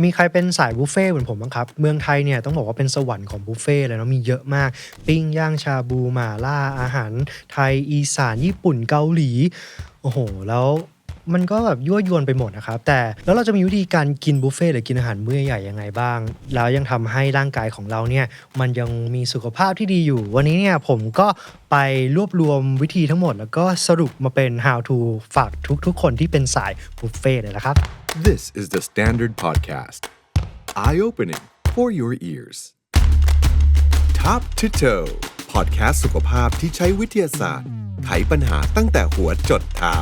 มีใครเป็นสายบุฟเฟ่เหมือนผมบ้างครับ เมืองไทยเนี่ยต้องบอกว่าเป็นสวรรค์ของบุฟเฟ่เลยเนาะมีเยอะมาก ปิ้งย่างชาบูหม่าล่าอาหาร ไทยอีสานญี่ปุ่นเกาหลี โอ้โห แล้ว มันก็แบบยั่วยวนไปหมดนะครับ แต่แล้วเราจะมีวิธีการกินบุฟเฟ่หรือกินอาหารมื้อใหญ่ยังไงบ้าง แล้วยังทำให้ร่างกายของเราเนี่ยมันยังมีสุขภาพที่ดีอยู่ วันนี้เนี่ยผมก็ไปรวบรวมวิธีทั้งหมด แล้วก็สรุปมาเป็น how to ฝากทุกๆ คนที่เป็นสายบุฟเฟ่เลยละครับ This is the Standard Podcast. Eye opening for your ears. Top to toe podcast สุขภาพที่ใช้วิทยาศาสตร์ไขปัญหาตั้งแต่หัวจดเท้า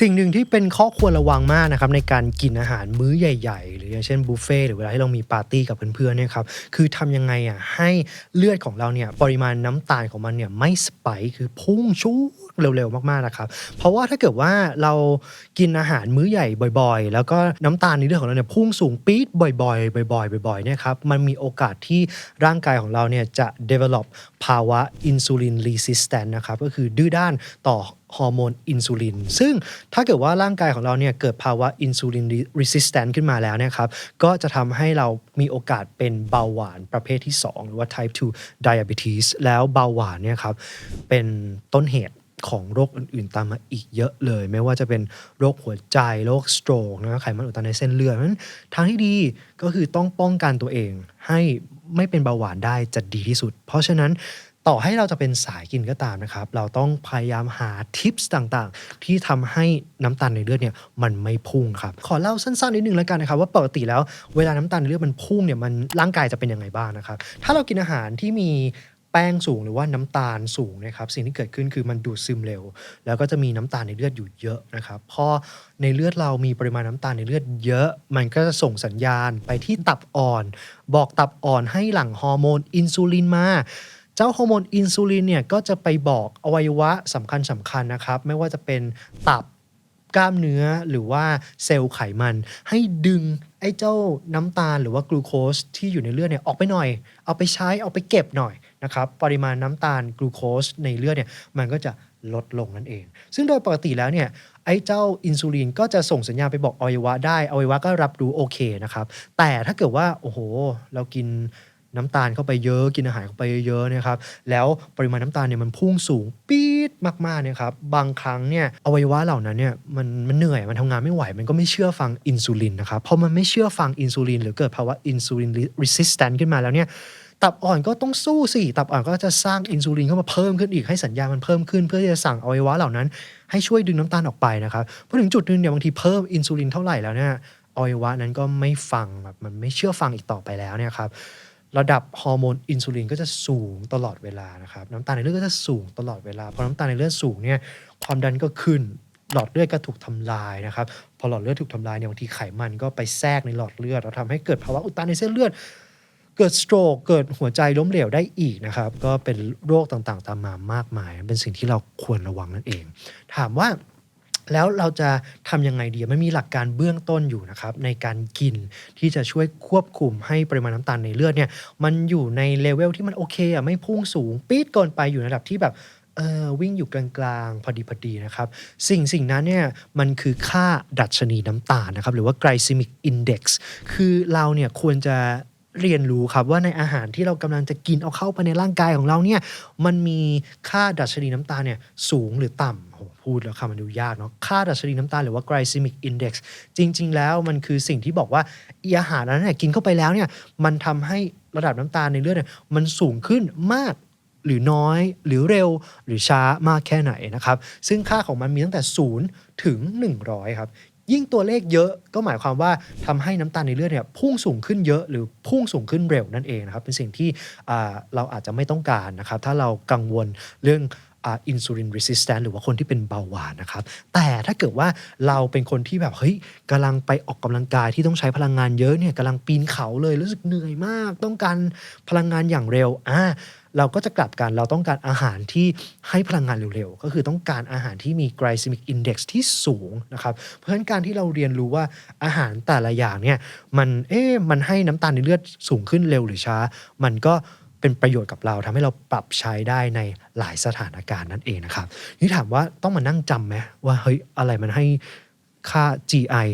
สิ่งหนึ่งที่เป็นข้อควรระวังมากนะครับในการกินอาหารมื้อใหญ่ๆ หรืออย่างเช่นบุฟเฟ่หรือเวลาที่เรามีปาร์ตี้กับเพื่อนๆเนี่ยครับคือทำยังไงอะให้เลือดของเราเนี่ยปริมาณน้ำตาลของมันเนี่ยไม่สไปค์คือพุ่งชู เร็วๆมากๆนะครับ เพราะว่าถ้าเกิดว่าเรากินอาหารมื้อใหญ่บ่อยๆ แล้วก็น้ำตาลในเลือดของเราเนี่ยพุ่งสูงปี๊ดบ่อยๆ บ่อยๆ บ่อยๆเนี่ยครับมันมีโอกาสที่ร่างกายของเราเนี่ยจะ develop ภาวะ insulin resistant นะครับ ก็คือดื้อด้านต่อฮอร์โมนอินซูลิน ซึ่งถ้าเกิดว่าร่างกายของเราเนี่ยเกิดภาวะอินซูลินรีสิสแตนขึ้นมาแล้วนะครับ ก็จะทำให้เรามีโอกาสเป็นเบาหวานประเภทที่ 2 หรือว่า type 2 diabetes แล้วเบาหวานเนี่ยครับเป็นต้นเหตุ ของโรคอื่นๆ ตามมาอีกเยอะเลย ไม่ว่าจะเป็นโรคหัวใจโรคสโตรกนะไขมันอุดตันในเส้นเลือดนั้นทางที่ดีก็คือต้องป้องกันตัวเอง ให้ไม่เป็นเบาหวานได้จะดีที่สุด เพราะฉะนั้นต่อให้เราจะเป็นสายกินก็ตามนะครับ เราต้องพยายามหาทิปส์ต่างๆ ที่ทำให้น้ำตาลในเลือดเนี่ยมันไม่พุ่งครับ ขอเล่าสั้นๆนิดนึงแล้วกันนะครับ ว่าปกติแล้วเวลาน้ำตาลในเลือดมันพุ่งเนี่ยมันร่างกายจะเป็นยังไงบ้างนะครับ ถ้าเรากินอาหารที่มี แป้งสูงหรือว่าน้ำตาลสูงนะครับสิ่งที่เกิดขึ้นคือมันดูดซึมเร็ว แล้วก็จะมีน้ำตาลในเลือดอยู่เยอะนะครับพอในเลือดเรามีปริมาณน้ำตาลในเลือดเยอะ มันก็จะส่งสัญญาณไปที่ตับอ่อน บอกตับอ่อนให้หลั่งฮอร์โมนอินซูลินมาเจ้าฮอร์โมนอินซูลินเนี่ยก็จะไปบอกอวัยวะสำคัญสำคัญนะครับ ไม่ว่าจะเป็นตับกล้ามเนื้อหรือว่าเซลล์ไขมัน ให้ดึงไอ้เจ้าน้ำตาลหรือว่ากลูโคสที่อยู่ในเลือดเนี่ยออกไปหน่อย เอาไปใช้เอาไปเก็บหน่อยนะครับปริมาณน้ำตาลกลูโคสในเลือดเนี่ยมันก็จะลดลงนั่นเอง ซึ่งโดยปกติแล้วเนี่ยไอ้เจ้าอินซูลินก็จะส่งสัญญาณไปบอกอวัยวะได้อวัยวะก็รับรู้โอเคนะครับแต่ถ้าเกิดว่าโอ้โห เรากินน้ำตาลเข้าไปเยอะกินอาหารเข้าไปเยอะนะครับแล้วปริมาณน้ำตาลเนี่ยมันพุ่งสูงปี๊ดมากๆเนี่ยครับบางครั้งเนี่ยอวัยวะเหล่านั้นเนี่ยมันมันเหนื่อยมันทำงานไม่ไหว มันก็ไม่เชื่อฟังอินซูลินนะครับพอมันไม่เชื่อฟังอินซูลินหรือเกิดภาวะอินซูลินรีสิสแตนขึ้นมาแล้วเนี่ย ตับอ่อนก็ต้องสู้สิตับอ่อนก็จะสร้างอินซูลินเข้ามาเพิ่มขึ้นอีกให้สัญญาณมันเพิ่มขึ้น เพื่อที่จะสั่งอวัยวะเหล่านั้น ให้ช่วยดึงน้ำตาลออกไปนะครับพอถึงจุดนึงเนี่ยบางทีเพิ่มอินซูลินเท่าไหร่แล้วเนี่ยอวัยวะนั้นก็ไม่ฟังแบบมันไม่เชื่อฟังอีกต่อไปแล้วเนี่ยครับระดับฮอร์โมนอินซูลินก็จะสูงตลอดเวลานะครับน้ำตาลในเลือดก็จะสูงตลอดเวลาพอน้ำตาลในเลือดสูงเนี่ยความดันก็ขึ้นหลอดเลือดก็ถูกทำลายนะครับพอหลอดเลือดถูกทำลายเนี่ยบางทีไขมันก็ไปแทรกในหลอดเลือดแล้วทำให้เกิดภาวะอุดตันในเส้นเลือด เกิดสโตรกเกิดหัวใจล้มเหลวได้อีกนะครับ ก็เป็นโรคต่างๆ ตามมามากมาย เป็นสิ่งที่เราควรระวังนั่นเอง ถามว่าแล้วเราจะทำยังไงดีมันมีหลักการเบื้องต้นอยู่นะครับ ในการกินที่จะช่วยควบคุมให้ปริมาณน้ำตาลในเลือดเนี่ยมันอยู่ในเลเวลที่มันโอเคอะไม่พุ่งสูงปี๊ดเกินไปอยู่ในระดับที่แบบเออวิ่งอยู่กลางๆ พอดีพอดีนะครับ สิ่งสิ่งนั้นเนี่ยมันคือค่าดัชนีน้ำตาลนะครับ หรือว่า glycemic index คือเราเนี่ยควรจะ เรียนรู้ครับว่าในอาหารที่เรากำลังจะกินเอาเข้าไปในร่างกายของเราเนี่ยมันมีค่าดัชนีน้ำตาลเนี่ยสูงหรือต่ำโหพูดแล้วคำมันดูยากเนาะค่าดัชนีน้ำตาลหรือว่า glycemic index จริง ๆ แล้วมันคือสิ่งที่บอกว่าอาหารนั้นเนี่ยกินเข้าไปแล้วเนี่ยมันทำให้ระดับน้ำตาลในเลือดเนี่ยมันสูงขึ้นมากหรือน้อยหรือเร็วหรือช้ามากแค่ไหนนะครับ ซึ่งค่าของมันมีตั้งแต่ 0 ถึง 100 ครับ ยิ่งตัวเลขเยอะก็หมายความว่าทำให้น้ำตาลในเลือดเนี่ยพุ่งสูงขึ้นเยอะหรือพุ่งสูงขึ้นเร็วนั่นเองนะครับเป็นสิ่งที่เราอาจจะไม่ต้องการนะครับถ้าเรากังวลเรื่องอินซูลินรีสิสแตนหรือว่าคนที่เป็นเบาหวานนะครับ แต่ถ้าเกิดว่าเราเป็นคนที่แบบเฮ้ยกำลังไปออกกำลังกายที่ต้องใช้พลังงานเยอะเนี่ยกำลังปีนเขาเลยรู้สึกเหนื่อยมาก ต้องการพลังงานอย่างเร็วอ่า เราก็จะกลับกันเราต้องการอาหารที่ให้พลังงานเร็วๆ ก็คือต้องการอาหารที่มี glycemic index ที่สูงนะครับ เพราะฉะนั้นการที่เราเรียนรู้ว่าอาหารแต่ละอย่างเนี่ยมันเอ๊ะมันให้น้ำตาลในเลือดสูงขึ้นเร็วหรือช้า มันก็เป็นประโยชน์กับเราทำให้เราปรับใช้ได้ในหลายสถานการณ์นั่นเองนะครับนี่ถามว่าต้องมานั่งจำไหมว่าเฮ้ยอะไรมันให้ค่า GI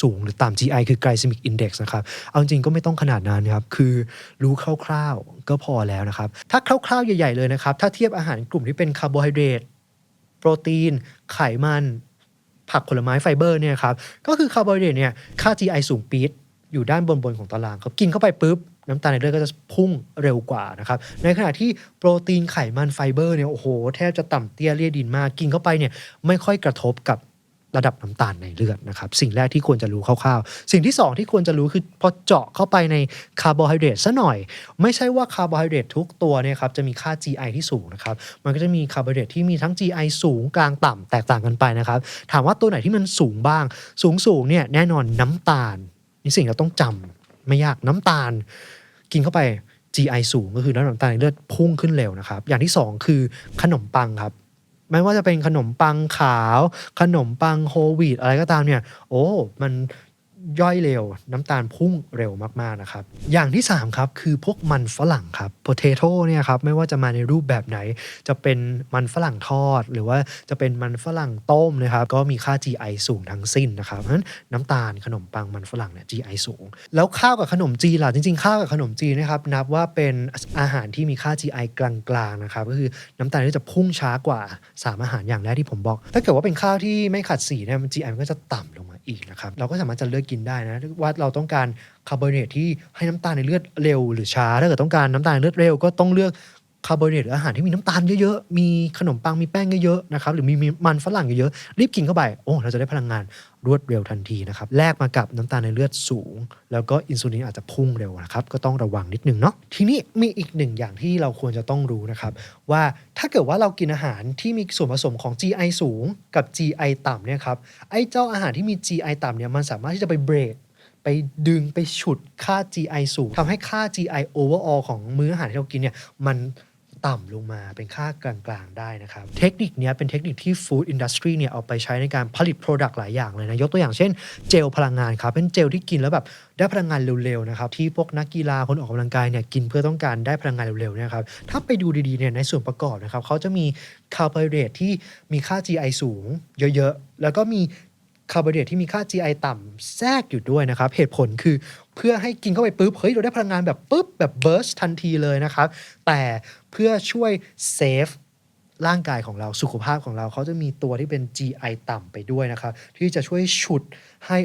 สูงหรือต่ำ GI คือ glycemic index นะครับ เอาจริงก็ไม่ต้องขนาดนั้นครับ คือรู้คร่าวๆก็พอแล้วนะครับ ถ้าคร่าวๆ ใหญ่ๆเลยนะครับ ถ้าเทียบอาหารกลุ่มที่เป็นคาร์โบไฮเดรต โปรตีน ไขมัน ผักผลไม้ไฟเบอร์เนี่ยครับ ก็คือคาร์โบไฮเดรตเนี่ย ค่า GI สูงปี๊ดอยู่ด้านบนๆของตารางครับ กินเข้าไปปุ๊บน้ำตาลในเลือดก็จะพุ่งเร็วกว่านะครับ ในขณะที่โปรตีนไขมันไฟเบอร์เนี่ย โอ้โห แทบจะต่ำเตี้ยเลี่ยดินมาก กินเข้าไปเนี่ย ไม่ค่อยกระทบกับ ระดับน้ำตาลในเลือดนะครับ สิ่งแรกที่ควรจะรู้คร่าวๆ สิ่งที่สองที่ควรจะรู้คือพอเจาะเข้าไปในคาร์โบไฮเดรตซะหน่อย ไม่ใช่ว่าคาร์โบไฮเดรตทุกตัวเนี่ยครับจะมีค่า GI ที่สูงนะครับ มันก็จะมีคาร์โบไฮเดรตที่มีทั้ง GI สูงกลางต่ำแตกต่างกันไปนะครับ ถามว่าตัวไหนที่มันสูงบ้าง สูงสูงเนี่ยแน่นอนน้ำตาลนี่สิ่งเราต้องจำไม่ยากน้ำตาล กินเข้าไป GI สูงก็คือน้ำตาลในเลือดพุ่งขึ้นเร็วนะครับ อย่างที่สองคือขนมปังครับ ไม่ว่าจะเป็นขนมปังขาว ขนมปังโฮลวีตอะไรก็ตามเนี่ย โอ้ มัน ย่อยเร็ว น้ำตาลพุ่งเร็วมากๆนะครับ อย่างที่ 3 ครับ คือพวกมันฝรั่งครับ potato เนี่ยครับไม่ว่าจะมาในรูปแบบไหน จะเป็นมันฝรั่งทอด หรือว่าจะเป็นมันฝรั่งต้มนะครับ ก็มีค่า GI สูงทั้งสิ้นนะครับเพราะฉะนั้นน้ำตาลขนมปังมันฝรั่งเนี่ย GI สูง แล้วข้าวกับขนมจีนล่ะจริงๆข้าวกับขนมจีนนะครับนับว่าเป็นอาหารที่มีค่า GI กลางๆนะครับก็คือน้ำตาลที่จะพุ่งช้ากว่า 3 อาหารอย่างแรกที่ผมบอก ถ้าเกิดว่าเป็นข้าวที่ไม่ขัดสีเนี่ย GI มันก็จะต่ำลงมาอีกนะครับเราก็สามารถจะเลือกกินได้นะว่าเราต้องการคาร์โบไฮเดรตที่ให้น้ำตาลในเลือดเร็วหรือช้า ถ้าเกิดต้องการน้ำตาลในเลือดเร็วก็ต้องเลือก คาร์โบไฮเดรตหรืออาหารที่มีน้ำตาลเยอะๆ มีขนมปังมีแป้งเยอะๆนะครับหรือมีมันฝรั่งเยอะๆ รีบกินเข้าไป โอ้ เราจะได้พลังงานรวดเร็วทันทีนะครับแลกมากับน้ำตาลในเลือดสูง แล้วก็อินซูลินอาจจะพุ่งเร็วนะครับก็ต้องระวังนิดนึงเนาะทีนี้มีอีกหนึ่งอย่างที่เราควรจะต้องรู้นะครับว่าถ้าเกิดว่าเรากินอาหารที่มีส่วนผสมของ GI สูงกับ GI ต่ำเนี่ยครับไอ้เจ้าอาหารที่มี GI ต่ำเนี่ยมันสามารถที่จะไปเบรกไปดึงไปฉุดค่า GI สูงทำให้ค่า GI overall ของมื้ออาหารที่เรากินเนี่ยมัน ต่ำลงมาเป็นค่ากลางๆได้นะครับ เทคนิคนี้เป็นเทคนิคที่ Food Industry เนี่ยเอาไปใช้ในการผลิต Product หลายอย่างเลยนะ ยกตัวอย่างเช่นเจลพลังงานครับ เป็นเจลที่กินแล้วแบบได้พลังงานเร็วๆนะครับ ที่พวกนักกีฬาคนออกกำลังกายเนี่ยกินเพื่อต้องการได้พลังงานเร็วๆนะครับ ถ้าไปดูดีๆเนี่ยในส่วนประกอบนะครับเขาจะมีคาร์โบไฮเดรตที่มีค่า GI สูง เยอะๆ แล้วก็มี คาร์โบไฮเดรตที่มีค่า GI ต่ำแทรกอยู่ด้วยนะครับ เหตุผลคือเพื่อให้กินเข้าไปปุ๊บ เฮ้ย เราได้พลังงานแบบปุ๊บ แบบเบิร์สทันทีเลยนะครับ แต่เพื่อช่วยเซฟร่างกายของเราสุขภาพของเราเขาจะมีตัวที่เป็น GI ต่ำไปด้วยนะครับ ที่จะช่วยฉุดให้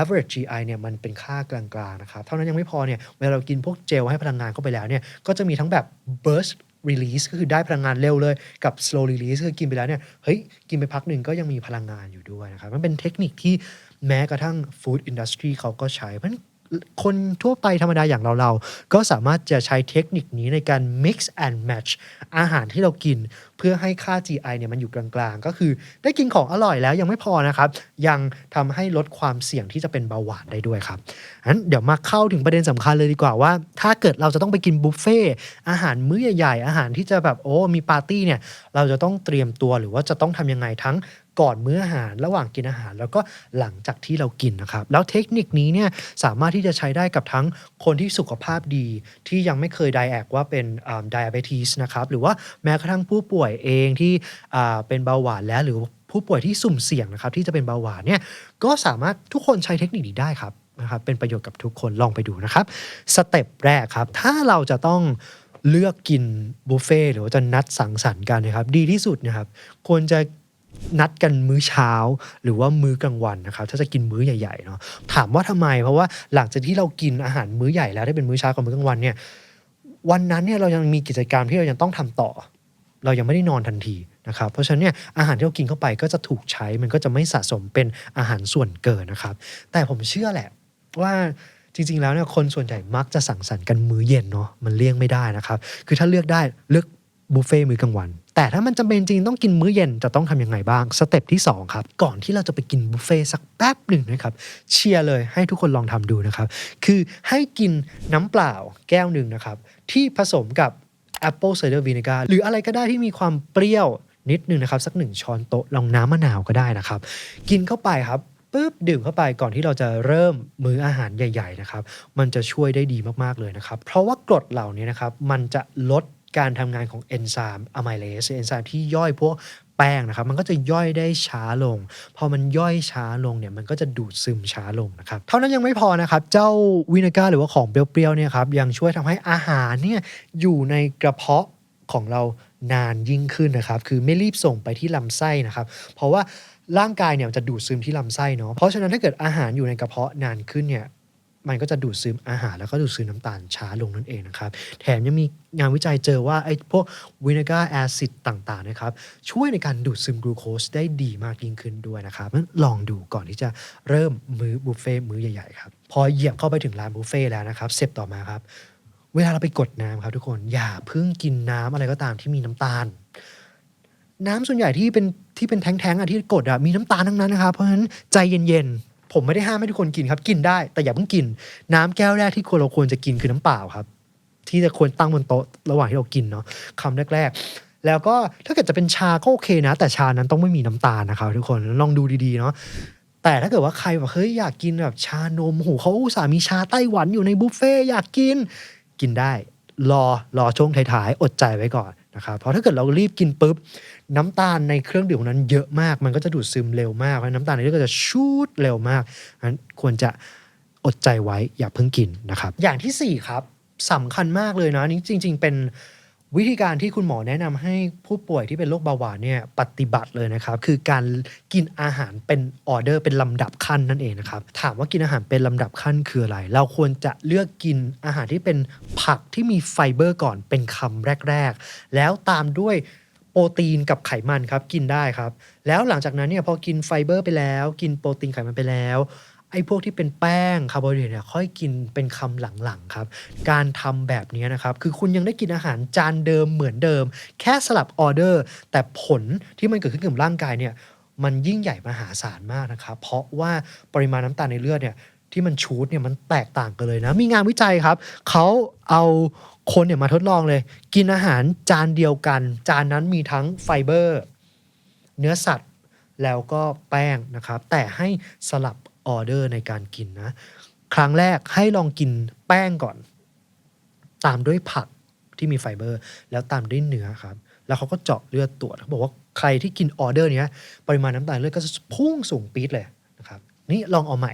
average GI เนี่ยมันเป็นค่ากลางๆนะครับ เท่านั้นยังไม่พอเนี่ยเวลาเรากินพวกเจลให้พลังงานเข้าไปแล้วเนี่ยก็จะมีทั้งแบบ burst release ก็คือได้พลังงานเร็วเลย กับ slow release คือกินไปแล้วเนี่ยเฮ้ยกินไปพักหนึ่งก็ยังมีพลังงานอยู่ด้วยนะครับ มันเป็นเทคนิคที่แม้กระทั่ง food industry เขาก็ใช้เพราะฉะนั้น คนทั่วไปธรรมดาอย่างเราเราๆก็สามารถจะใช้เทคนิคนี้ในการ mix and match อาหารที่เรากิน เพื่อให้ค่า GI เนี่ยมันอยู่กลางๆ ก็คือได้กินของอร่อยแล้วยังไม่พอนะครับ ยังทำให้ลดความเสี่ยงที่จะเป็นเบาหวานได้ด้วยครับงั้นเดี๋ยวมาเข้าถึงประเด็นสำคัญเลยดีกว่าว่า ถ้าเกิดเราจะต้องไปกินบุฟเฟ่อาหารมื้อใหญ่ๆอาหารที่จะแบบโอ้มีปาร์ตี้เนี่ยเราจะต้องเตรียมตัวหรือว่าจะต้องทำยังไงทั้ง ก่อนมื้ออาหารระหว่างกินอาหาร แล้วก็หลังจากที่เรากินนะครับ แล้วเทคนิคนี้เนี่ยสามารถที่จะใช้ได้กับทั้งคนที่สุขภาพดีที่ยังไม่เคยไดแอกว่าเป็นไดอะเบทีสนะครับหรือว่าแม้กระทั่งผู้ป่วยเองที่เป็นเบาหวานแล้วหรือผู้ป่วยที่สุ่มเสี่ยงนะครับที่จะเป็นเบาหวานเนี่ยก็สามารถทุกคนใช้เทคนิคนี้ได้ครับนะครับเป็นประโยชน์กับทุกคนลองไปดูนะครับสเต็ปแรกครับ ถ้าเราจะต้องเลือกกินบุฟเฟ่หรือว่าจะนัดสังสรรค์กันนะครับ ดีที่สุดนะครับควรจะ นัดกันมื้อเช้า หรือว่ามื้อกลางวันนะครับถ้าจะกินมื้อใหญ่ๆเนาะถามว่าทำไม เพราะว่าหลังจากที่เรากินอาหารมื้อใหญ่แล้วได้เป็นมื้อเช้ากับมื้อกลางวันเนี่ยวันนั้นเนี่ยเรายังมีกิจกรรมที่เรายังต้องทำต่อ เรายังไม่ได้นอนทันทีนะครับเพราะฉะนั้นเนี่ยอาหารที่เรากินเข้าไปก็จะถูกใช้มันก็จะไม่สะสมเป็นอาหารส่วนเกินนะครับ แต่ผมเชื่อแหละว่าจริง ๆ แล้วเนี่ยคนส่วนใหญ่มักจะสั่งสรรค์กันมื้อเย็นเนาะมันเลี่ยงไม่ได้นะครับ คือถ้าเลือกได้เลือก บุฟเฟ่ต์มื้อกลางวัน แต่ถ้ามันจำเป็นจริงต้องกินมื้อเย็นจะต้องทำยังไงบ้าง สเต็ปที่ 2 ครับ ก่อนที่เราจะไปกินบุฟเฟ่ต์สักแป๊บหนึ่งนะครับ เชียร์เลยให้ทุกคนลองทำดูนะครับ คือให้กินน้ำเปล่าแก้วหนึ่งนะครับ ที่ผสมกับ Apple cider vinegar หรืออะไรก็ได้ที่มีความเปรี้ยวนิดนึงนะครับ สักหนึ่งช้อนโต๊ะลองน้ำมะนาวก็ได้นะครับ กินเข้าไปครับปุ๊บดื่มเข้าไปก่อนที่เราจะเริ่มมื้ออาหารใหญ่ ๆ นะครับ มันจะช่วยได้ดีมากๆเลยนะครับ เพราะว่ากรดเหล่านี้นะครับ มันจะลด การทำงานของเอนไซม์อะไมเลสเอนไซม์ที่ย่อยพวกแป้งนะครับ มันก็จะย่อยได้ช้าลง พอมันย่อยช้าลงเนี่ยมันก็จะดูดซึมช้าลงนะครับ เท่านั้นยังไม่พอนะครับ เจ้าวินิก้าหรือว่าของเปรี้ยวๆเนี่ยครับยังช่วยทำให้อาหารเนี่ยอยู่ในกระเพาะของเรานานยิ่งขึ้นนะครับ คือไม่รีบส่งไปที่ลำไส้นะครับ เพราะว่าร่างกายเนี่ยมันจะดูดซึมที่ลำไส้เนาะเพราะฉะนั้นถ้าเกิดอาหารอยู่ในกระเพาะนานขึ้นเนี่ย มันก็จะดูดซึมอาหารแล้วก็ดูดซึมน้ำตาลช้าลงนั่นเองนะครับ แถมยังมีงานวิจัยเจอว่าไอ้พวกวินิก้าแอซิดต่างๆนะครับช่วยในการดูดซึมกลูโคสได้ดีมากยิ่งขึ้นด้วยนะครับงั้นลองดูก่อนที่จะเริ่มมื้อบุฟเฟ่ต์มื้อใหญ่ๆครับพอเหยียบเข้าไปถึงร้านบุฟเฟ่แล้วนะครับเสร็จต่อมาครับ เวลาเราไปกดน้ำครับทุกคนอย่าเพิ่งกินน้ำอะไรก็ตามที่มีน้ำตาล น้ำส่วนใหญ่ที่เป็นที่เป็นแท้งๆอะที่กดอะมีน้ำตาลทั้งนั้นนะครับเพราะฉะนั้นใจเย็นๆ ผมไม่ได้ห้ามให้ทุกคนกินครับ กินได้ แต่อย่าเพิ่งกิน น้ำแก้วแรกที่ควรเราควรจะกินคือน้ำเปล่าครับ ที่จะควรตั้งบนโต๊ะระหว่างที่เรากินเนาะคำแรก ๆ แล้วก็ถ้าเกิดจะเป็นชาก็โอเคนะ แต่ชานั้นต้องไม่มีน้ำตาลนะครับ ทุกคนลองดูดีๆเนาะแต่ถ้าเกิดว่าใครแบบเฮ้ยอยากกินแบบชานมโหเขาอุตส่าห์มีชาไต้หวันอยู่ในบุฟเฟ่อยากกินกินได้ รอรอช่วงท้ายๆอดใจไว้ก่อนนะครับเพราะถ้าเกิดเรารีบกินปุ๊บ น้ำตาลในเครื่องดื่มนั้นเยอะมาก มันก็จะดูดซึมเร็วมากเพราะน้ำตาลในนี้ก็จะชูดเร็วมากงั้นควรจะอดใจไว้อย่าเพิ่งกินนะครับ อย่างที่สี่ครับสำคัญมากเลยนะนี่จริง ๆ เป็นวิธีการที่คุณหมอแนะนำให้ผู้ป่วยที่เป็นโรคเบาหวานเนี่ยปฏิบัติเลยนะครับ คือการกินอาหารเป็นออเดอร์เป็นลำดับขั้นนั่นเองนะครับ ถามว่ากินอาหารเป็นลำดับขั้นคืออะไร เราควรจะเลือกกินอาหารที่เป็นผักที่มีไฟเบอร์ก่อนเป็นคำแรก ๆ แล้วตามด้วย โปรตีนกับไขมันครับกินได้ครับ แล้วหลังจากนั้นเนี่ยพอกินไฟเบอร์ไปแล้ว กินโปรตีนไขมันไปแล้วไอ้พวกที่เป็นแป้งคาร์โบไฮเดรตเนี่ยค่อยกินเป็นคำหลังๆครับ การทำแบบนี้นะครับคือคุณยังได้กินอาหารจานเดิมเหมือนเดิม แค่สลับออเดอร์ แต่ผลที่มันเกิดขึ้นกับร่างกายเนี่ยมันยิ่งใหญ่มหาศาลมากนะครับ เพราะว่าปริมาณน้ำตาลในเลือดเนี่ย ที่มันชูดเนี่ยมันแตกต่างกันเลยนะ มีงานวิจัยครับ เขาเอาคนเนี่ยมาทดลองเลย กินอาหารจานเดียวกัน จานนั้นมีทั้งไฟเบอร์ เนื้อสัตว์แล้วก็แป้งนะครับ แต่ให้สลับออเดอร์ในการกินนะ ครั้งแรกให้ลองกินแป้งก่อน ตามด้วยผักที่มีไฟเบอร์ แล้วตามด้วยเนื้อครับ แล้วเขาก็เจาะเลือดตรวจเขาบอกว่าใครที่กินออเดอร์เนี้ยปริมาณน้ำตาลเลือดก็จะพุ่งสูงปี๊ดเลย นี่ลองเอาใหม่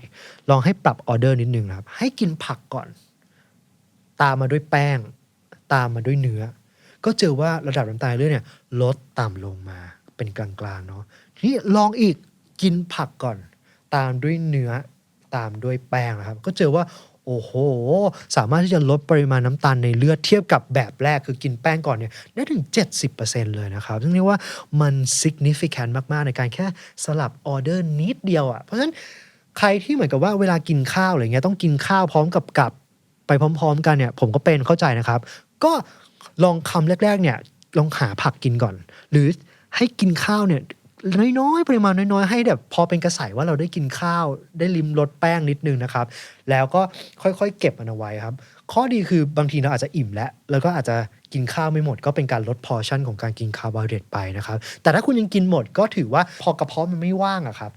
ลองให้ปรับออเดอร์นิดนึงนะครับ ให้กินผักก่อน ตามมาด้วยแป้ง ตามมาด้วยเนื้อ ก็เจอว่าระดับน้ำตาลเลือดเนี่ยลดต่ำลงมาเป็นกลางๆเนาะทีนี่ลองอีกกินผักก่อน ตามด้วยเนื้อตามด้วยแป้งนะครับ ก็เจอว่าโอ้โห สามารถที่จะลดปริมาณน้ำตาลในเลือดเทียบกับแบบแรกคือกินแป้งก่อนเนี่ยได้ถึง 70%เลยนะครับ ซึ่งเรียกว่ามัน significant มาก ๆ ในการแค่สลับออเดอร์นิดเดียวอะ่ะ เพราะฉะนั้น ใครที่เหมือนกับว่าเวลากินข้าวอะไรเงี้ยต้องกินข้าวพร้อมกับกับไปพร้อม ๆ กันเนี่ย ผมก็เป็นเข้าใจนะครับ ก็ลองคำแรก ๆ เนี่ย ลองหาผักกินก่อน หรือให้กินข้าวเนี่ยน้อยๆปริมาณน้อยๆให้แบบพอเป็นกระใสว่าเราได้กินข้าวได้ลิมรสแป้งนิดนึงนะครับ แล้วก็ค่อยๆ เก็บมันเอาไว้ครับ ข้อดีคือบางทีเราอาจจะอิ่มแล้วแล้วก็อาจจะกินข้าวไม่หมด ก็เป็นการลดพอชั่นของการกินคาร์โบไฮเดรตไปนะครับ แต่ถ้าคุณยังกินหมดก็ถือว่าพอกระเพาะมันไม่ว่างอะครับ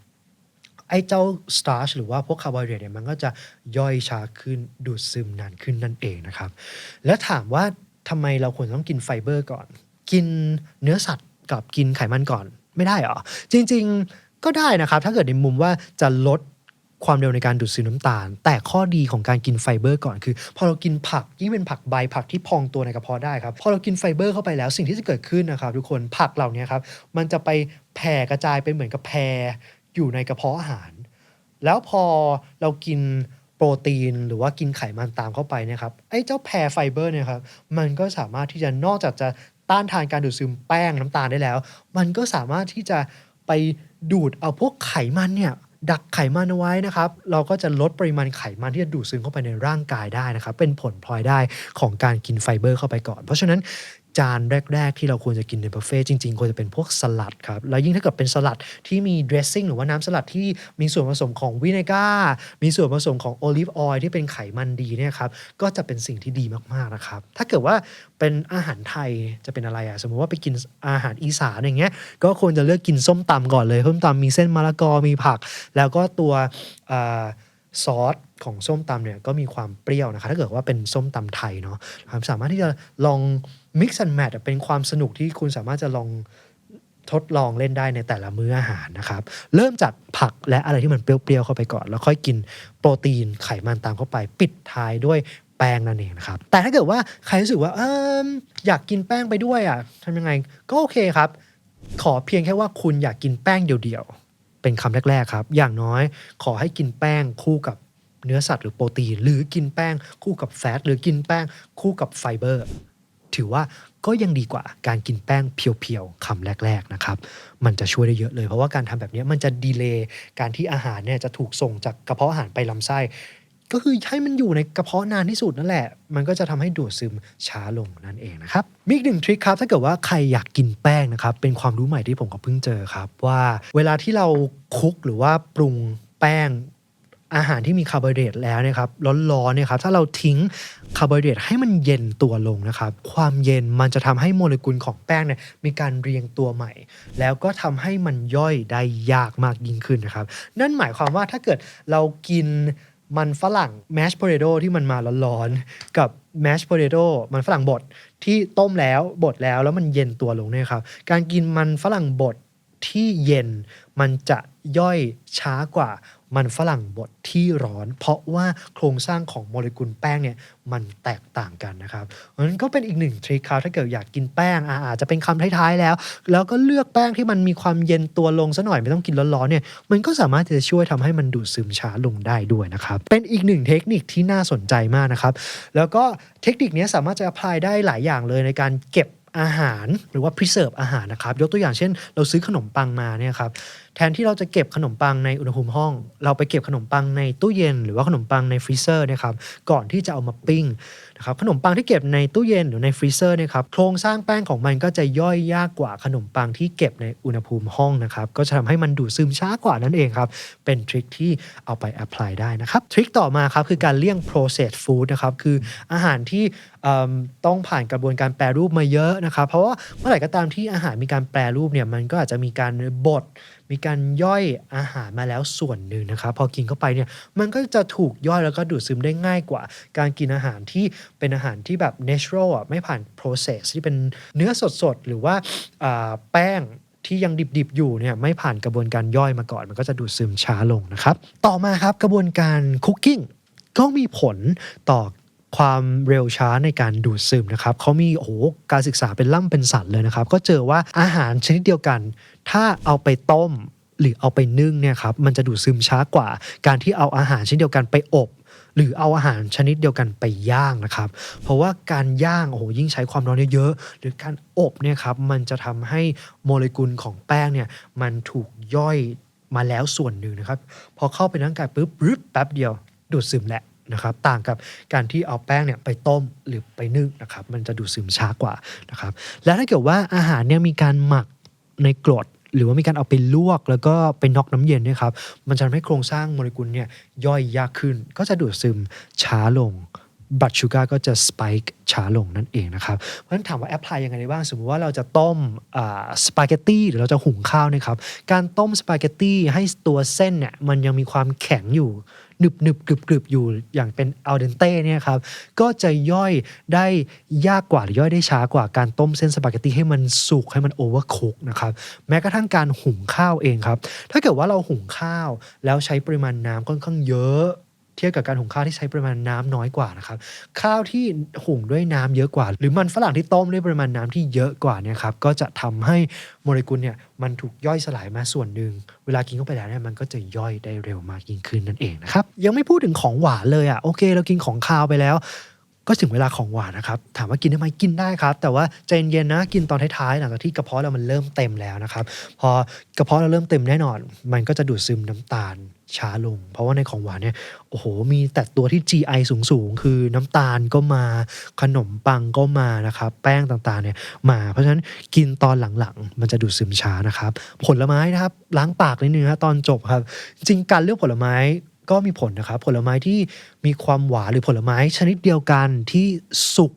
ไอ้เจ้าสตาร์ชหรือว่าพวกคาร์โบไฮเดรตเนี่ยมันก็จะย่อยช้าขึ้นดูดซึมนานขึ้นนั่นเองนะครับ แล้วถามว่าทำไมเราควรต้องกินไฟเบอร์ก่อน กินเนื้อสัตว์กับกินไขมันก่อนไม่ได้หรอ จริง ๆก็ได้นะครับ ถ้าเกิดในมุมว่าจะลดความเร็วในการดูดซึมน้ำตาล แต่ข้อดีของการกินไฟเบอร์ก่อนคือ พอเรากินผักยิ่งเป็นผักใบผักที่พองตัวในกระเพาะได้ครับ พอเรากินไฟเบอร์เข้าไปแล้วสิ่งที่จะเกิดขึ้นนะครับ ทุกคนผักเหล่านี้ครับมันจะไปแผ่กระจายเป็นเหมือนกับแพร อยู่ในกระเพาะอาหาร แล้วพอเรากินโปรตีนหรือว่ากินไขมันตามเข้าไปนะครับไอ้เจ้าแพรไฟเบอร์เนี่ยครับมันก็สามารถที่จะนอกจากจะต้านทานการดูดซึมแป้งน้ำตาลได้แล้ว มันก็สามารถที่จะไปดูดเอาพวกไขมันเนี่ยดักไขมันเอาไว้นะครับ เราก็จะลดปริมาณไขมันที่จะดูดซึมเข้าไปในร่างกายได้นะครับ เป็นผลพลอยได้ของการกินไฟเบอร์เข้าไปก่อน เพราะฉะนั้น จานแรก ๆ ที่เราควรจะกินในบุฟเฟ่จริง ๆ ควรจะเป็นพวกสลัดครับ แล้วยิ่งถ้าเกิดเป็นสลัดที่มี dressing หรือว่าน้ำสลัดที่มีส่วนผสมของวิเนก้า มีส่วนผสมของโอลิฟออยล์ที่เป็นไขมันดีเนี่ยครับก็จะเป็นสิ่งที่ดีมากๆนะครับ ถ้าเกิดว่าเป็นอาหารไทยจะเป็นอะไรอะสมมติว่าไปกินอาหารอีสานอย่างเงี้ยก็ควรจะเลือกกินส้มตำก่อนเลยส้มตำมีเส้นมะละกอมีผัก แล้วก็ตัวซอส ของส้มตำเนี่ยก็มีความเปรี้ยวนะคะ ถ้าเกิดว่าเป็นส้มตำไทยเนาะครับสามารถที่จะลอง mix and match เป็นความสนุกที่คุณสามารถจะลองทดลองเล่นได้ในแต่ละมื้ออาหารนะครับ เริ่มจากผักและอะไรที่มันเปรี้ยวๆเข้าไปก่อน แล้วค่อยกินโปรตีนไขมันตามเข้าไป ปิดท้ายด้วยแป้งนั่นเองนะครับ แต่ถ้าเกิดว่าใครรู้สึกว่าเอออยากกินแป้งไปด้วยอะทำยังไงก็โอเคครับ ขอเพียงแค่ว่าคุณอยากกินแป้งเดียวๆเป็นคำแรกๆครับ อย่างน้อยขอให้กินแป้งคู่กับ เนื้อสัตว์หรือโปรตีน หรือกินแป้งคู่กับแฟตหรือกินแป้งคู่กับไฟเบอร์ ถือว่าก็ยังดีกว่าการกินแป้งเพียวๆคำแรก ๆนะครับ มันจะช่วยได้เยอะเลย เพราะว่าการทำแบบนี้มันจะดีเลย์การที่อาหารเนี่ยจะถูกส่งจากกระเพาะอาหารไปลำไส้ ก็คือให้มันอยู่ในกระเพาะนานที่สุดนั่นแหละ มันก็จะทำให้ดูดซึมช้าลงนั่นเองนะครับมีอีกหนึ่งทริคครับถ้าเกิดว่าใครอยากกินแป้งนะครับเป็นความรู้ใหม่ที่ผมก็เพิ่งเจอครับว่า เวลาที่เราคุกหรือว่าปรุงแป้ง อาหารที่มีคาร์โบไฮเดรตแล้วนี่ยครับร้อนๆเนี่ยครับถ้าเราทิ้งคาร์โบไฮเดรตให้มันเย็นตัวลงนะครับความเย็นมันจะทำให้โมเลกุลของแป้งเนี่ยมีการเรียงตัวใหม่ แล้วก็ทำให้มันย่อยได้ยากมากยิ่งขึ้นนะครับนั่นหมายความว่าถ้าเกิดเรากินมันฝรั่งแมชโพเตโตที่มันมาร้อนๆกับแมชโพเตโตมันฝรั่งบดที่ต้มแล้วบดแล้วแล้วมันเย็นตัวลงเนี่ยครับการกินมันฝรั่งบดที่เย็นมันจะย่อยช้ากว่า มันฝรั่งบดที่ร้อน เพราะว่าโครงสร้างของโมเลกุลแป้งเนี่ยมันแตกต่างกันนะครับเพราะนั้นก็เป็นอีกหนึ่งทริคครับถ้าเกิดอยากกินแป้งอาจจะเป็นคำท้ายๆแล้ว แล้วก็เลือกแป้งที่มันมีความเย็นตัวลงซะหน่อยไม่ต้องกินร้อนๆเนี่ยมันก็สามารถที่จะช่วยทำให้มันดูดซึมช้าลงได้ด้วยนะครับเป็นอีกหนึ่งเทคนิคที่น่าสนใจมากนะครับแล้วก็เทคนิคนี้สามารถจะ apply ได้หลายอย่างเลยในการเก็บอาหารหรือว่า preserve อาหารนะครับ ยกตัวอย่างเช่น เราซื้อขนมปังมาเนี่ยครับ แทนที่เราจะเก็บขนมปังในอุณหภูมิห้อง เราไปเก็บขนมปังในตู้เย็น หรือว่าขนมปังในฟรีเซอร์นะครับก่อนที่จะเอามาปิ้งนะครับขนมปังที่เก็บในตู้เย็นหรือในฟรีเซอร์นี่ยครับโครงสร้างแป้งของมันก็จะย่อยยากกว่าขนมปังที่เก็บในอุณหภูมิห้องนะครับก็จะทำให้มันดูดซึมช้ากว่านั่นเองครับเป็นทริคที่เอาไป apply ได้นะครับทริคต่อมาครับคือการเลี่ยง processed food นะครับคืออาหารที่ต้องผ่านกระบวนการแปรรูปมาเยอะนะครับเพราะว่าเมื่อไหร่ก็ตามที่อาหารมีการแปรรูปเนี่ยมันก็อาจจะมีการบด มีการย่อยอาหารมาแล้วส่วนหนึ่งนะครับพอกินเข้าไปเนี่ยมันก็จะถูกย่อยแล้วก็ดูดซึมได้ง่ายกว่า การกินอาหารที่เป็นอาหารที่แบบ natural อะไม่ผ่าน process ที่เป็นเนื้อสดๆ หรือว่าอ่าแป้งที่ยังดิบๆ อยู่เนี่ยไม่ผ่านกระบวนการย่อยมาก่อน มันก็จะดูดซึมช้าลงนะครับ ต่อมาครับกระบวนการคุกกิ้งก็มีผลต่อ ความเร็วช้าในการดูดซึมนะครับเขามีโอ้โหการศึกษาเป็นล่ำเป็นสันเลยนะครับ ก็เจอว่าอาหารชนิดเดียวกัน ถ้าเอาไปต้มหรือเอาไปนึ่งเนี่ยครับมันจะดูดซึมช้ากว่า การที่เอาอาหารชนิดเดียวกันไปอบหรือเอาอาหารชนิดเดียวกันไปย่างนะครับ เพราะว่าการย่างโอ้โหยิ่งใช้ความร้อนเยอะๆหรือการอบเนี่ยครับมันจะทำให้โมเลกุลของแป้งเนี่ยมันถูกย่อยมาแล้วส่วนหนึ่งนะครับ พอเข้าไปในร่างกายปุ๊บรึบแป๊บเดียวดูดซึมแหละ นะครับต่างกับการที่เอาแป้งเนี่ยไปต้มหรือไปนึ่งนะครับมันจะดูดซึมช้ากว่านะครับและถ้าเกิดว่าอาหารเนี่ยมีการหมักในกรดหรือว่ามีการเอาไปลวกแล้วก็ไปน็อกน้ำเย็นเนยครับมันจะทำให้โครงสร้างโมเลกุลเนี่ยย่อยยากขึ้น ก็จะดูดซึมช้าลงบัตชูการ์ก็จะสป k ค์ช้าลงนั่นเองนะครับ เพราะฉะนั้นถามว่าแอพพลายยังไงได้บ้าง สมมติว่าเราจะต้มสปาเกตตี้หรือเราจะหุงข้าวนะครับ การต้มสปาเกตตี้ให้ตัวเส้นเนี่ยมันยังมีความแข็งอยู่ หนึบหนึบกรึบกรึบอยู่อย่างเป็นอัลเดนเต้เนี่ยครับก็จะย่อยได้ยากกว่าหรือย่อยได้ช้ากว่าการต้มเส้นสปาเกตตี้ให้มันสุกให้มันโอเวอร์คุกนะครับแม้กระทั่งการหุงข้าวเองครับ ถ้าเกิดว่าเราหุงข้าวแล้วใช้ปริมาณน้ำค่อนข้างเยอะ เทียบกับการหุงข้าวที่ใช้ปริมาณน้ำน้อยกว่านะครับข้าวที่หุงด้วยน้ำเยอะกว่า หรือมันฝรั่งที่ต้มด้วยปริมาณน้ำที่เยอะกว่าเนี่ยครับก็จะทำให้โมเลกุลเนี่ยมันถูกย่อยสลายมาส่วนหนึ่งเวลากินเข้าไปแล้วเนี่ยมันก็จะย่อยได้เร็วมากยิ่งขึ้นนั่นเองนะครับยังไม่พูดถึงของหวานเลยอะโอเค เรากินของคาวไปแล้วก็ถึงเวลาของหวานนะครับ ถามว่ากินได้ไหมกินได้ครับ แต่ว่าใจเย็นๆนะกินตอนท้ายๆหลังจากที่กระเพาะเรามันเริ่มเต็มแล้วนะครับ พอกระเพาะเราเริ่มเต็มแน่นอน มันก็จะดูดซึมน้ำตาล ช้าลง เพราะว่าในของหวานเนี่ยโอ้โห มีแต่ตัวที่ GI สูงๆคือน้ำตาลก็มาขนมปังก็มานะครับแป้งต่างๆเนี่ยมา เพราะฉะนั้นกินตอนหลังๆ มันจะดูดซึมช้านะครับ ผลไม้นะครับล้างปากนิดนึงนะตอนจบครับ จริงๆการเลือกผลไม้ก็มีผลนะครับ ผลไม้ที่มีความหวานหรือผลไม้ชนิดเดียวกันที่สุก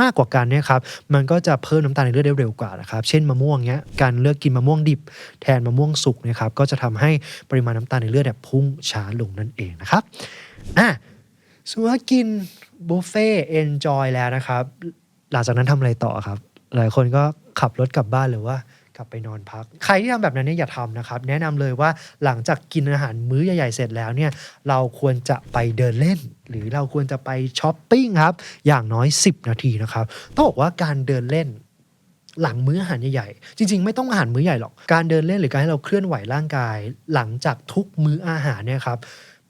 มากกว่ากันเนี่ยครับมันก็จะเพิ่มน้ำตาลในเลือดได้เร็วกว่านะครับเช่นมะม่วงเนี้ยการเลือกกินมะม่วงดิบ แทนมะม่วงสุกเนะครับก็จะทำให้ปริมาณน้ำตาลในเลือดเนี่ยพุ่งช้าลงนั่นเองนะครับอะสมมติว่ากินบุฟเฟ่เอนจอยแล้วนะครับหลังจากนั้นทำอะไรต่อครับ หลายคนก็ขับรถกลับบ้านหรือว่า กลับไปนอนพัก ใครที่ทำแบบนั้นเนี่ยอย่าทำนะครับ แนะนำเลยว่าหลังจากกินอาหารมื้อใหญ่ๆเสร็จแล้วเนี่ยเราควรจะไปเดินเล่น หรือเราควรจะไปช้อปปิ้งครับ อย่างน้อย 10 นาทีนะครับต้องบอกว่าการเดินเล่นหลังมื้ออาหารใหญ่ๆ จริงๆ ไม่ต้องอาหารมื้อใหญ่หรอก การเดินเล่นหรือการให้เราเคลื่อนไหวร่างกาย หลังจากทุกมื้ออาหารเนี่ยครับ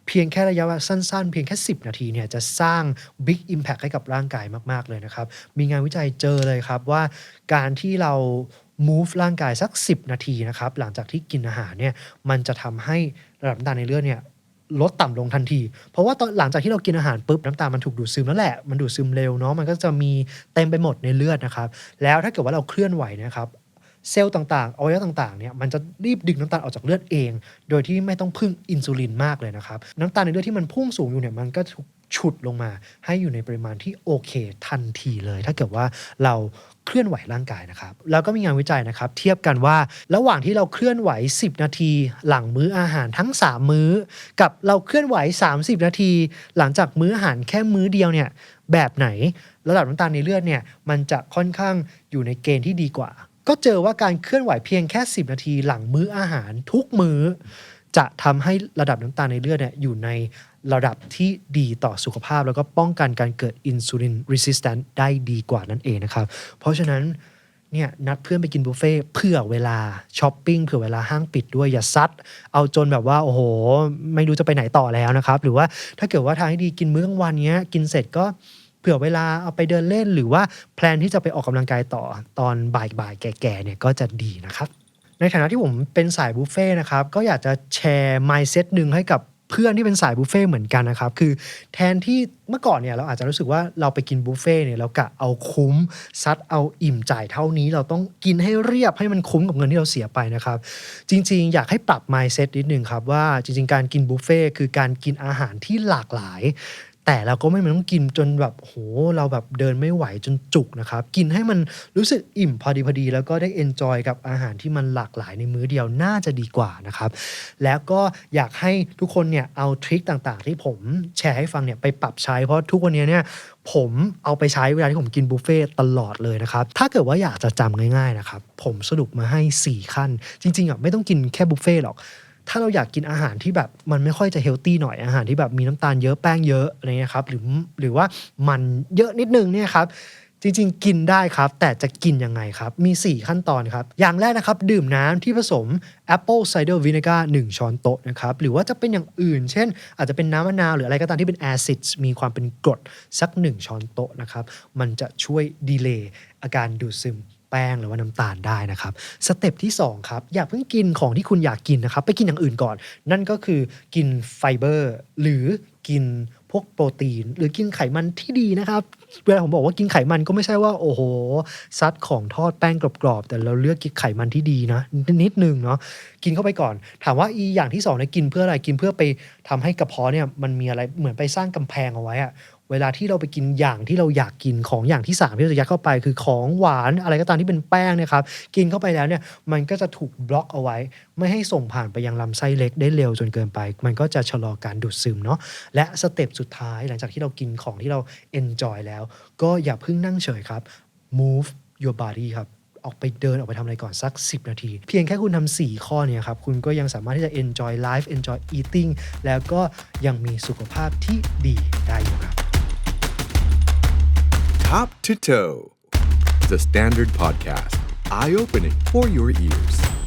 เพียงแค่ระยะเวลาสั้นๆ เพียงแค่ 10 นาทีเนี่ยจะสร้าง Big Impact ให้กับร่างกายมากๆเลยนะครับ มีงานวิจัยเจอเลยครับว่าการที่เรา move ร่างกายสัก 10 นาทีนะครับ หลังจากที่กินอาหารเนี่ยมันจะทำให้ระดับน้ำตาลในเลือดเนี่ยลดต่ำลงทันที เพราะว่าตอนหลังจากที่เรากินอาหารปุ๊บน้ำตาลมันถูกดูดซึมแล้วแหละ มันดูดซึมเร็วเนาะ มันก็จะมีเต็มไปหมดในเลือดนะครับ แล้วถ้าเกิดว่าเราเคลื่อนไหวนะครับ เซลล์ต่างๆ อวัยวะต่างๆ เนี่ย มันจะรีบดึงน้ำตาลออกจากเลือดเอง โดยที่ไม่ต้องพึ่งอินซูลินมากเลยนะครับ น้ำตาลในเลือดที่มันพุ่งสูงอยู่เนี่ย มันก็ถูก ฉุดลงมา ให้อยู่ในปริมาณที่โอเคทันทีเลย ถ้าเกิดว่าเราเคลื่อนไหวร่างกายนะครับ แล้วก็มีงานวิจัยนะครับ เทียบกันว่าระหว่างที่เราเคลื่อนไหว 10 นาที หลังมื้ออาหารทั้ง 3 มื้อ กับเราเคลื่อนไหว 30 นาที หลังจากมื้ออาหารแค่มื้อเดียวเนี่ยแบบไหนระดับน้ำตาลในเลือดเนี่ยมันจะค่อนข้างอยู่ในเกณฑ์ที่ดีกว่า ก็เจอว่าการเคลื่อนไหวเพียงแค่ 10 นาที หลังมื้ออาหารทุกมื้อ จะทำให้ระดับน้ำตาลในเลือดเนี่ยอยู่ในระดับที่ดีต่อสุขภาพ แล้วก็ป้องกันการเกิดอินซูลินรีสิสแตนได้ดีกว่านั่นเองนะครับ เพราะฉะนั้นเนี่ยนัดเพื่อนไปกินบุฟเฟ่เผื่อเวลาช้อปปิ้งเผื่อเวลาห้างปิดด้วยอย่าซัด เอาจนแบบว่า โอ้โห ไม่รู้จะไปไหนต่อแล้วนะครับ หรือว่าถ้าเกิดว่าทางให้ดีกินมื้อกลางวันเนี้ยกินเสร็จก็เผื่อเวลาเอาไปเดินเล่น หรือว่าแพลนที่จะไปออกกำลังกายต่อตอนบ่ายๆแก่ๆเนี่ยก็จะดีนะครับ ในฐานะที่ผมเป็นสายบุฟเฟ่ต์นะครับ ก็อยากจะแชร์ mindset หนึ่งให้กับเพื่อนที่เป็นสายบุฟเฟ่เหมือนกันนะครับ คือแทนที่เมื่อก่อนเนี่ยเราอาจจะรู้สึกว่าเราไปกินบุฟเฟ่เนี่ยเรากะเอาคุ้มซัดเอาอิ่มจ่ายเท่านี้ เราต้องกินให้เรียบให้มันคุ้มกับเงินที่เราเสียไปนะครับ จริง ๆ อยากให้ปรับ mindset นิดนึงครับว่าจริง ๆ การกินบุฟเฟ่คือการกินอาหารที่หลากหลาย แต่เราก็ไม่ต้องกินจนแบบโหเราแบบเดินไม่ไหวจนจุกนะครับ กินให้มันรู้สึกอิ่มพอดีพอดี แล้วก็ได้เอนจอยกับอาหารที่มันหลากหลายในมื้อเดียวน่าจะดีกว่านะครับ แล้วก็อยากให้ทุกคนเนี่ยเอาทริคต่างๆ ที่ผมแชร์ให้ฟังเนี่ยไปปรับใช้เพราะทุกวันนี้เนี่ยผมเอาไปใช้เวลาที่ผมกินบุฟเฟ่ตลอดเลยนะครับ ถ้าเกิดว่าอยากจะจำง่ายๆนะครับ ผมสรุปมาให้ 4 ขั้น จริงๆอะไม่ต้องกินแค่บุฟเฟ่หรอก ถ้าเราอยากกินอาหารที่แบบมันไม่ค่อยจะเฮลตี้หน่อยอาหารที่แบบมีน้ำตาลเยอะแป้งเยอะอะไรเงี้ยครับหรือหรือว่ามันเยอะนิดนึงเนี่ยครับจริงๆ กินได้ครับ แต่จะกินยังไงครับ มี 4 ขั้นตอนครับ อย่างแรกนะครับ ดื่มน้ำที่ผสม Apple Cider Vinegar 1 ช้อนโต๊ะนะครับ หรือว่าจะเป็นอย่างอื่น เช่น อาจจะเป็นน้ำมะนาว หรืออะไรก็ตามที่เป็นแอซิดมีความเป็นกรดสัก 1 ช้อนโต๊ะนะครับ มันจะช่วยดีเลย์อาการดูดซึม แป้งหรือว่าน้ำตาลได้นะครับสเต็ปที่2ครับอย่าเพิ่งกินของที่คุณอยากกินนะครับไปกินอย่างอื่นก่อน นั่นก็คือกินไฟเบอร์หรือกินพวกโปรตีน หรือกินไขมันที่ดีนะครับเวลาผมบอกว่ากินไขมันก็ไม่ใช่ว่าโอ้โหซัดของทอดแป้งกรอบๆแต่เราเลือกกินไขมันที่ดีนะ นิดนึงเนาะกินเข้าไปก่อน ถามว่าอีอย่างที่สองเนี่ยกินเพื่ออะไรกินเพื่อไปทำให้กระเพาะเนี่ยมันมีอะไรเหมือนไปสร้างกำแพงเอาไว้อะ เวลาที่เราไปกินอย่างที่เราอยากกินของอย่างที่สามที่เราจะยัดเข้าไป คือของหวานอะไรก็ตามที่เป็นแป้งเนี่ยครับกินเข้าไปแล้วเนี่ยมันก็จะถูกบล็อกเอาไว้ ไม่ให้ส่งผ่านไปยังลำไส้เล็กได้เร็วจนเกินไป มันก็จะชะลอการดูดซึมเนาะและสเต็ปสุดท้ายหลังจากที่เรากินของที่เรา enjoy แล้ว ก็อย่าเพิ่งนั่งเฉยครับ move your body ครับออกไปเดินออกไปทำอะไรก่อนสัก 10 นาที เพียงแค่คุณทำ4ข้อเนี่ยครับ คุณก็ยังสามารถที่จะ enjoy life enjoy eating แล้วก็ยังมีสุขภาพที่ดีได้อยู่ครับ Top to Toe, the Standard Podcast, eye opening for your ears.